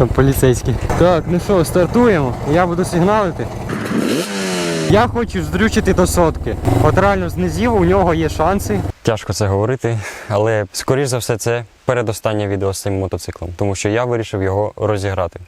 Там поліцейські. Так, ну що, стартуємо. Я буду сигналити. Я хочу здрючити до сотки. От реально з низів у нього є шанси. Тяжко це говорити, але скоріш за все це передостаннє відео з цим мотоциклом, тому що я вирішив його розіграти.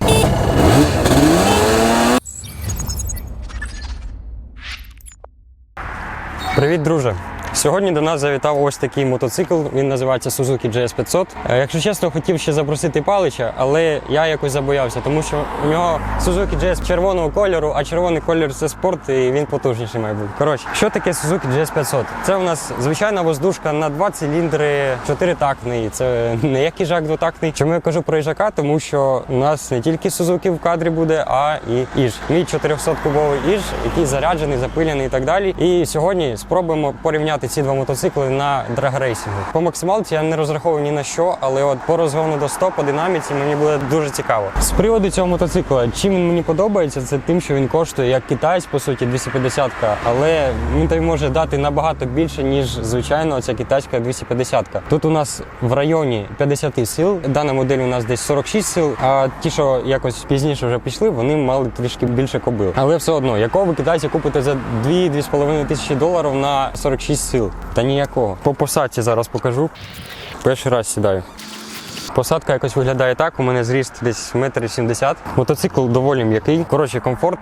Привіт, друже! Сьогодні до нас завітав ось такий мотоцикл. Він називається Suzuki GS500. Е, Якщо чесно, хотів ще запросити Палича, але я якось забоявся, тому що у нього Suzuki GS червоного кольору, а червоний колір це спорт, і він потужніший має бути. Коротше, що таке Suzuki GS500? Це у нас звичайна воздушка на два циліндри, чотиритактний. Це не як їжак двотактний. Чому я кажу про їжака? Тому що у нас не тільки Suzuki в кадрі буде, а і Іж. Мій 400-кубовий Іж, який заряджений, запиляний і так далі. І сьогодні спробуємо порівняти ці два мотоцикли на драгрейсингу. По максималці я не розраховую ні на що, але от по розгону до 100 по динаміці мені буде дуже цікаво. З приводу цього мотоцикла, чим він мені подобається, це тим, що він коштує як китаєць, по суті, 250-ка, але він тобі може дати набагато більше, ніж звичайно ця китайська 250-ка. Тут у нас в районі 50 сил. Дана модель у нас десь 46 сил. А ті, що якось пізніше вже пішли, вони мали трішки більше кобил. Але все одно, якого ви китайця купите за 2-2,5 тисячі доларів на 46 сил? Та ніякого. По посадці зараз покажу. Перший раз сідаю. Посадка якось виглядає так. У мене зріст десь метр сімдесят. Мотоцикл доволі м'який. Коротше, комфорт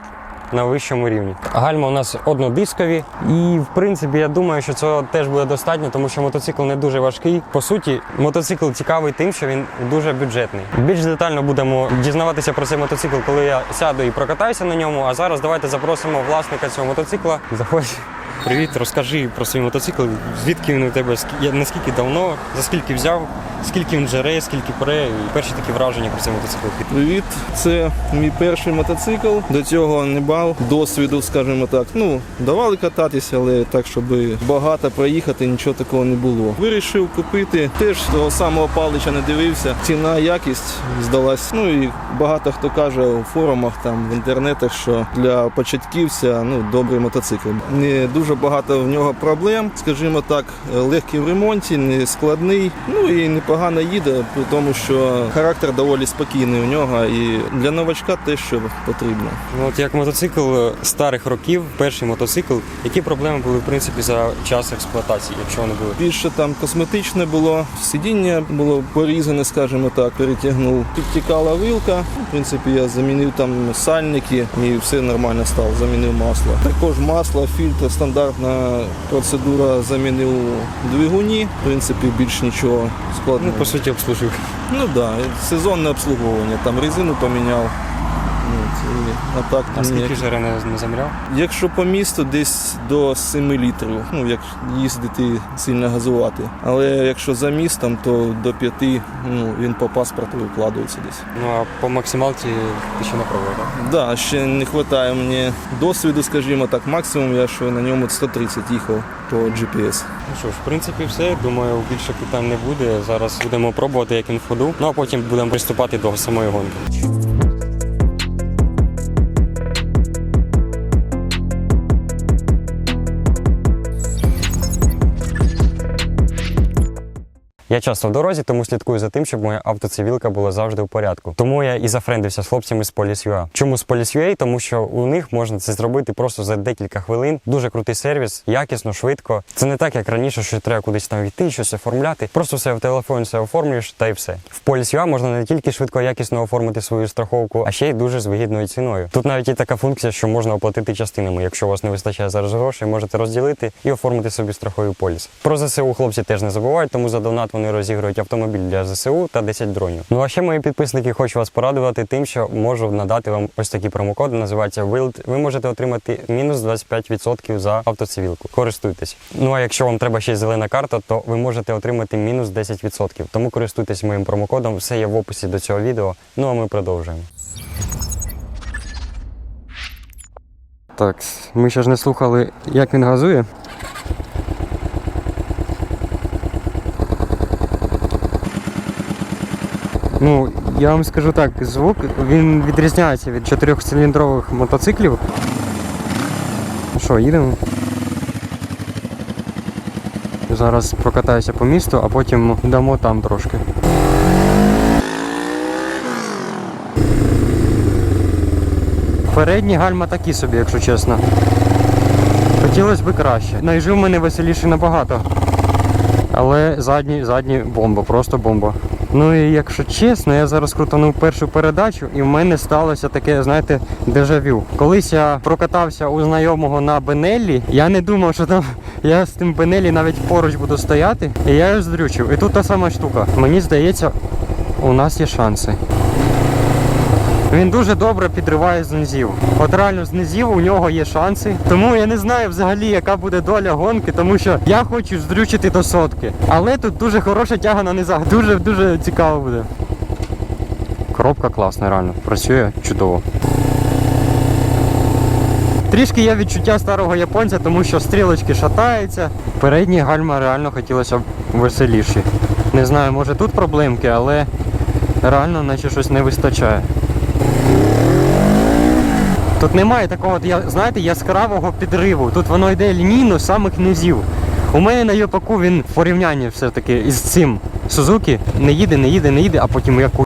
на вищому рівні. Гальма у нас однодискові, і в принципі я думаю, що цього теж буде достатньо, тому що мотоцикл не дуже важкий. По суті, мотоцикл цікавий тим, що він дуже бюджетний. Більш детально будемо дізнаватися про цей мотоцикл, коли я сяду і прокатаюся на ньому. А зараз давайте запросимо власника цього мотоцикла. Заходь. Привіт, розкажи про свій мотоцикл. Звідки він у тебе? Ск- Наскільки давно, за скільки взяв, скільки він жере, скільки пре, і перші такі враження про цей мотоцикл. Привіт, це мій перший мотоцикл. До цього не мав досвіду, скажімо так. Ну, давали кататися, але так, щоб багато проїхати, нічого такого не було. Вирішив купити. Теж того самого палича не дивився. Ціна, якість здалась. Ну і багато хто каже у форумах, там в інтернетах, що для початківця ну, добрий мотоцикл. Не дуже багато в нього проблем, скажімо так, легкий в ремонті, не складний. Ну і непогано їде, при тому, що характер доволі спокійний у нього і для новачка те, що потрібно. Ну, от як мотоцикл е, старих років, перший мотоцикл, які проблеми були в принципі за час експлуатації, якщо вони були? Більше там косметичне було, сидіння було порізане, скажімо так, перетягнув. Підтікала вилка. В принципі, я замінив там сальники і все нормально стало, замінив масло. Також масло, фільтр, стандартна процедура замінив у двигуні. В принципі, більш нічого Ну, по суті, обслужив. Ну так, да, сезонне обслуговування, там резину поміняв. А так А скільки жере не, не заміряв? Якщо по місту десь до 7 літрів, ну як їздити сильно газувати. Але якщо за містом, то до 5, ну він по паспорту викладується десь. Ну а по максималці ти ще не пробував, так? Да, ще не вистачає мені досвіду, скажімо так. Максимум я що на ньому 130 їхав по GPS. Ну що ж, в принципі, все. Думаю, більше питань не буде. Зараз будемо пробувати, як він ходу. Ну а потім будемо приступати до самої гонки. Я часто в дорозі, тому слідкую за тим, щоб моя автоцивілка була завжди в порядку. Тому я і зафрендився з хлопцями з Police.ua. Чому з Police.ua? Тому що у них можна це зробити просто за декілька хвилин. Дуже крутий сервіс, якісно, швидко. Це не так, як раніше, що треба кудись там йти, щось оформляти. Просто все в телефоні все оформлюєш та й все. В Police.ua можна не тільки швидко якісно оформити свою страховку, а ще й дуже з вигідною ціною. Тут навіть є така функція, що можна оплатити частинами. Якщо у вас не вистачає зараз грошей, можете розділити і оформити собі страховий поліс. Про ЗСУ хлопці теж не забувають, тому за донат вони розігрують автомобіль для ЗСУ та 10 дронів. Ну а ще мої підписники хочу вас порадувати тим, що можу надати вам ось такий промокод, називається WILD. Ви можете отримати мінус 25% за автоцивілку. Користуйтесь. Ну а якщо вам треба ще зелена карта, то ви можете отримати мінус 10%. Тому користуйтесь моїм промокодом. Все є в описі до цього відео. Ну а ми продовжуємо. Так, ми ще ж не слухали, як він газує. Ну, я вам скажу так, звук він відрізняється від чотирьохциліндрових мотоциклів. Що, їдемо? Зараз прокатаюся по місту, а потім дамо там трошки. Передні гальма такі собі, якщо чесно. Хотілося б краще. Найжив мене веселіше набагато. Але задні, задні бомба, просто бомба. Ну і якщо чесно, я зараз крутанув першу передачу, і в мене сталося таке, знаєте, дежавю. Колись я прокатався у знайомого на Бенеллі, я не думав, що там я з тим Бенеллі навіть поруч буду стояти, і я його здрючив. І тут та сама штука. Мені здається, у нас є шанси. Він дуже добре підриває з низів. От реально з низів у нього є шанси. Тому я не знаю взагалі, яка буде доля гонки, тому що я хочу здрючити до сотки. Але тут дуже хороша тяга на низах. Дуже дуже цікаво буде. Коробка класна, реально. Працює чудово. Трішки є відчуття старого японця, тому що стрілочки шатаються. Передні гальма реально хотілося б веселіші. Не знаю, може тут проблемки, але реально наче щось не вистачає. Тут немає такого, знаєте, яскравого підриву. Тут воно йде лінійно з самих низів. У мене на Йопаку він в порівнянні все-таки із цим Сузуки не їде, не їде, не їде, а потім як у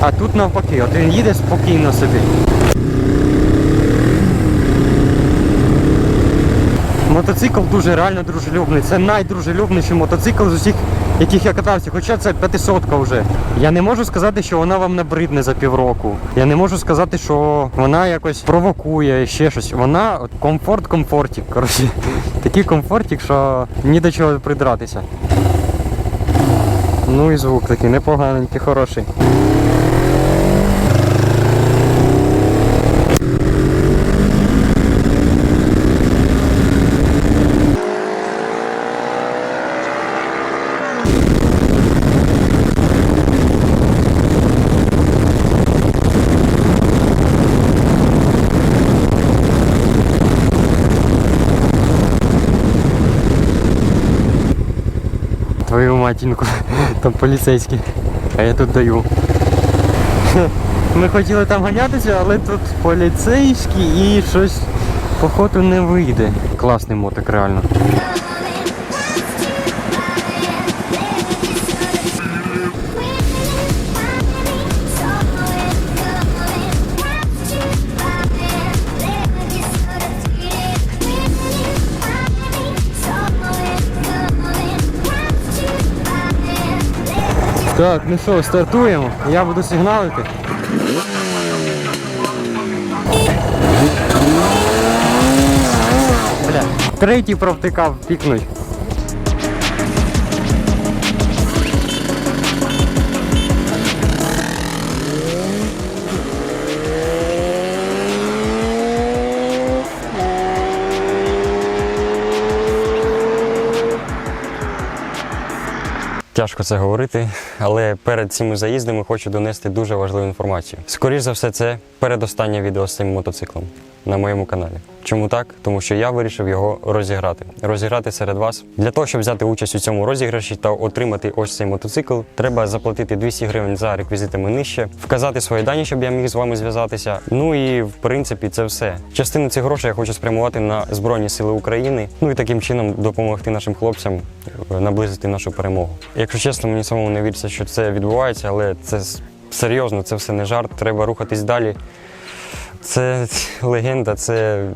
А тут навпаки, от він їде спокійно собі. Мотоцикл дуже реально дружелюбний. Це найдружелюбніший мотоцикл з усіх, яких я катався. Хоча це 500 вже. Я не можу сказати, що вона вам набридне за півроку. Я не можу сказати, що вона якось провокує ще щось. Вона комфорт комфортік. Коротше, такий комфортік, що ні до чого придратися. Ну і звук такий непоганенький, хороший. Матінку, там поліцейські. А я тут даю. Ми хотіли там ганятися, але тут поліцейські і щось походу не вийде. Класний мотик, реально. Так, ну що, стартуємо. Я буду сигналити. Третій провтикав, пікнуть. Тяжко це говорити, але перед цими заїздами хочу донести дуже важливу інформацію. Скоріше за все, це передостаннє відео з цим мотоциклом на моєму каналі. Чому так? Тому що я вирішив його розіграти. Розіграти серед вас. Для того, щоб взяти участь у цьому розіграші та отримати ось цей мотоцикл, треба заплатити 200 гривень за реквізитами нижче, вказати свої дані, щоб я міг з вами зв'язатися. Ну і в принципі це все. Частину цих грошей я хочу спрямувати на Збройні Сили України. Ну і таким чином допомогти нашим хлопцям е, наблизити нашу перемогу. Якщо чесно, мені самому не віриться, що це відбувається, але це серйозно, це все не жарт. Треба рухатись далі. Це легенда, це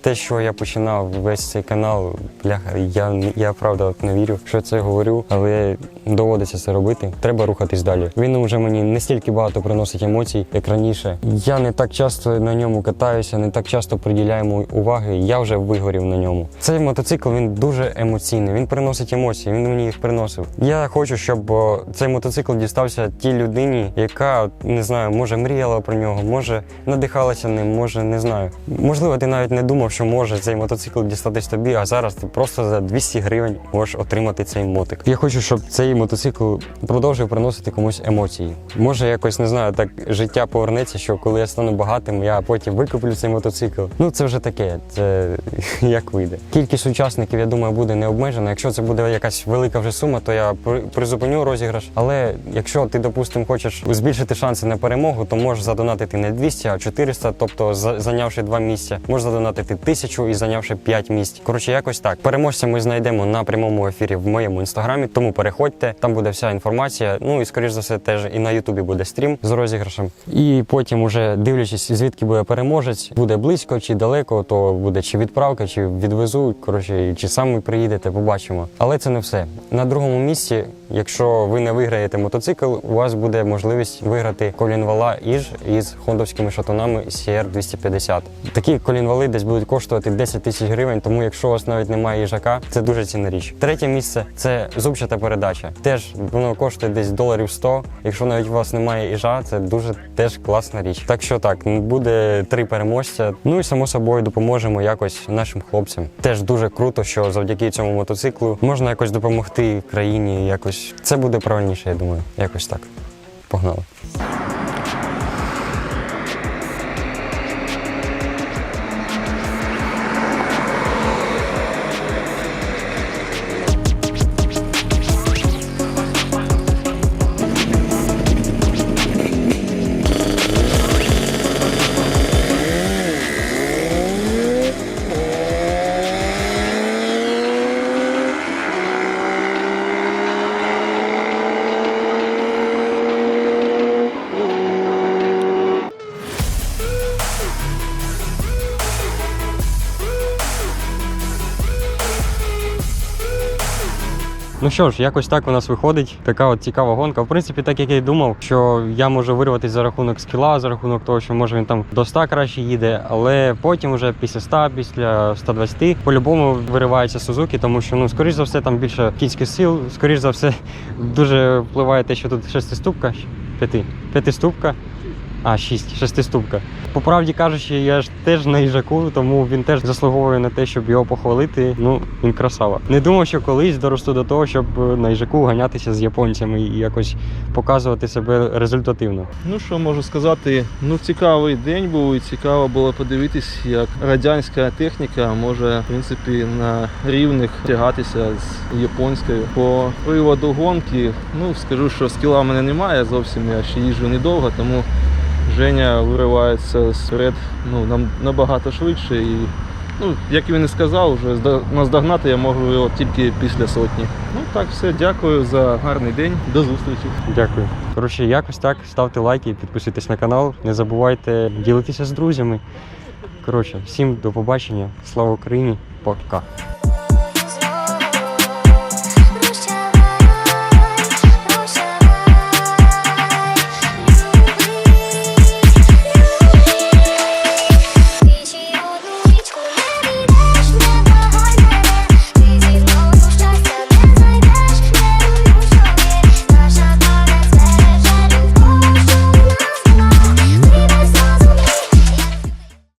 те, що я починав весь цей канал. Бляха, я, я правда не вірю, що це говорю, але доводиться це робити. Треба рухатись далі. Він вже мені не стільки багато приносить емоцій, як раніше. Я не так часто на ньому катаюся, не так часто приділяю йому уваги. Я вже вигорів на ньому. Цей мотоцикл він дуже емоційний. Він приносить емоції. Він мені їх приносив. Я хочу, щоб цей мотоцикл дістався тій людині, яка не знаю, може мріяла про нього, може надихалася ним, може не знаю. Можливо, ти навіть не думав, що може цей мотоцикл дістатись тобі, а зараз ти просто за 200 гривень можеш отримати цей мотик. Я хочу, щоб цей мотоцикл продовжив приносити комусь емоції. Може, якось не знаю, так життя повернеться, що коли я стану багатим, я потім викуплю цей мотоцикл. Ну це вже таке, це як вийде. Кількість учасників, я думаю, буде не обмежена. Якщо це буде якась велика вже сума, то я при- призупиню розіграш. Але якщо ти, допустимо, хочеш збільшити шанси на перемогу, то можеш задонатити не 200, а 400 просто, тобто зайнявши два місця, можна донатити тисячу і зайнявши п'ять місць. Коротше, якось так. Переможця ми знайдемо на прямому ефірі в моєму інстаграмі, тому переходьте, там буде вся інформація. Ну і скоріш за все, теж і на Ютубі буде стрім з розіграшем. І потім, уже дивлячись, звідки буде переможець, буде близько чи далеко, то буде чи відправка, чи відвезу. Коротше, чи сам ви приїдете, побачимо. Але це не все. На другому місці, якщо ви не виграєте мотоцикл, у вас буде можливість виграти колінвала іж із хондовськими шатунами CR 250. Такі колінвали десь будуть коштувати 10 тисяч гривень, тому якщо у вас навіть немає їжака, це дуже цінна річ. Третє місце це зубчата передача. Теж воно коштує десь доларів 100. Якщо навіть у вас немає іжа, це дуже теж класна річ. Так що так, буде три переможця. Ну і само собою допоможемо якось нашим хлопцям. Теж дуже круто, що завдяки цьому мотоциклу можна якось допомогти країні. Якось це буде правильніше, я думаю. Якось так. Погнали. Що ж, якось так у нас виходить. Така от цікава гонка. В принципі, так як я й думав, що я можу вирватися за рахунок скіла, за рахунок того, що може він там до 100 краще їде, але потім вже після 100, після 120 по-любому виривається Сузуки, тому що ну скоріш за все там більше кінських сил, скоріш за все дуже впливає те, що тут шестиступка, п'яти, п'ятиступка. А, шість, шестиступка. По правді кажучи, я ж теж на їжаку, тому він теж заслуговує на те, щоб його похвалити. Ну, він красава. Не думав, що колись доросту до того, щоб на їжаку ганятися з японцями і якось показувати себе результативно. Ну що можу сказати? Ну цікавий день був і цікаво було подивитись, як радянська техніка може в принципі на рівних тягатися з японською. По приводу гонки, ну скажу, що скіла в мене немає зовсім. Я ще їжджу недовго, тому Женя виривається вперед ну, нам набагато швидше і. Ну, як він і сказав, вже наздогнати я можу його тільки після сотні. Ну так, все, дякую за гарний день. До зустрічі. Дякую. Коротше, якось так. Ставте лайки, підписуйтесь на канал. Не забувайте ділитися з друзями. Коротше, всім до побачення. Слава Україні. Пока.